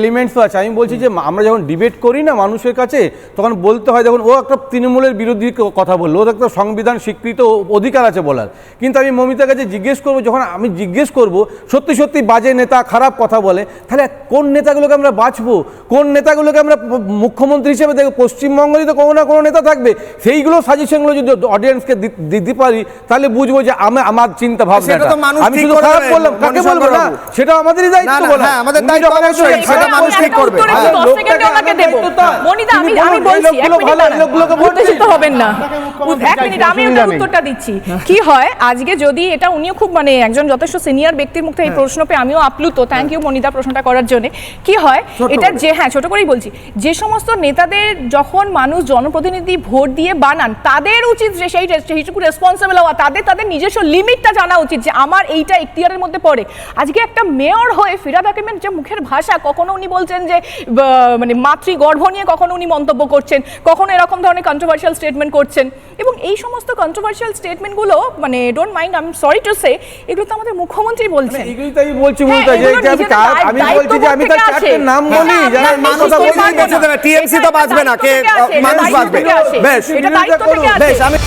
Elements তো আছে। আমি বলছি যে আমরা যখন ডিবেট করি না মানুষের কাছে তখন বলতে হয় যখন ও একটা তৃণমূলের বিরোধী কথা বলল ওর একটা সংবিধান স্বীকৃত অধিকার আছে বলার। কিন্তু আমি মমিতার কাছে জিজ্ঞেস করব যখন আমি জিজ্ঞেস করব সত্যি সত্যি বাজে নেতা খারাপ কথা বলে তাহলে কোন নেতাগুলোকে আমরা বাঁচবো? কোন নেতাগুলোকে আমরা মুখ্যমন্ত্রী হিসেবে দেখব? পশ্চিমবঙ্গেই তো কোনো না কোনো নেতা থাকবে। সেইগুলো সাজেশনগুলো যদি অডিয়েন্সকে দিতে পারি তাহলে বুঝব যে আমি আমার চিন্তা ভাবনা আমি শুধু খারাপ বললাম কাকে বলব? না সেটা আমাদেরই দায়িত্ব বলা। হ্যাঁ, আমাদের দায়িত্ব যখন একজন অবশ্যই, খারাপ সেটা মানুষ ঠিক করবে। হ্যাঁ, হ্যাঁ, লোকটাকে সেকেন্ডে ওনাকে আনার দেবো। দায়িত্ব তার। মনিদা, আমি- আমি বলছি, এক মিনিট ভালো, এই দাঁড়ান। লোকগুলোকে ভোট উত্তেজিত দিন। হবেন না এক মিনিট আমি ওটার উত্তরটা দিচ্ছি কি হয় আজকে যদি এটা উনিও খুব মানে একজন যথেষ্ট সিনিয়র ব্যক্তির মুখে এই প্রশ্ন পেয়ে আমিও আপ্লুত থ্যাংক ইউ মনিতা প্রশ্নটা করার জন্য কি হয় এটা যে হ্যাঁ ছোট করেই বলছি যে সমস্ত নেতাদের যখন মানুষ জনপ্রতিনিধি ভোট দিয়ে বানান তাদের উচিত যে সেই সেইটুকু রেসপন্সিবল হওয়া তাদের তাদের নিজস্ব লিমিটটা জানা উচিত যে আমার এইটা এখতিয়ারের মধ্যে পড়ে আজকে একটা মেয়র হয়ে ফিরাদ হাকিমের যে মুখের ভাষা কখনো উনি বলছেন যে মানে মাতৃগর্ভ নিয়ে কখনো উনি মন্তব্য করছেন কখনো এরকম ধরনের কন্ট্রোভার্সিয়াল স্টেটমেন্ট করছেন। এবং এই সমস্ত কন্ট্রোভার্সিয়াল স্টেটমেন্টগুলো মানে don't mind I am sorry to say এগুলো তো আমাদের মুখ্যমন্ত্রী বলছেন। এগুলোই তো আমি বলছি হ্যাঁ, মমতা, যে আমি আমি বলছি যে আমি তার চারটে নাম হ্যাঁ, বলি যারা মানুষ কথা তো বলতে TMC তো বাঁচবে না, কে, মানুষ বাঁচবে। বেশ। বেশ, আমি-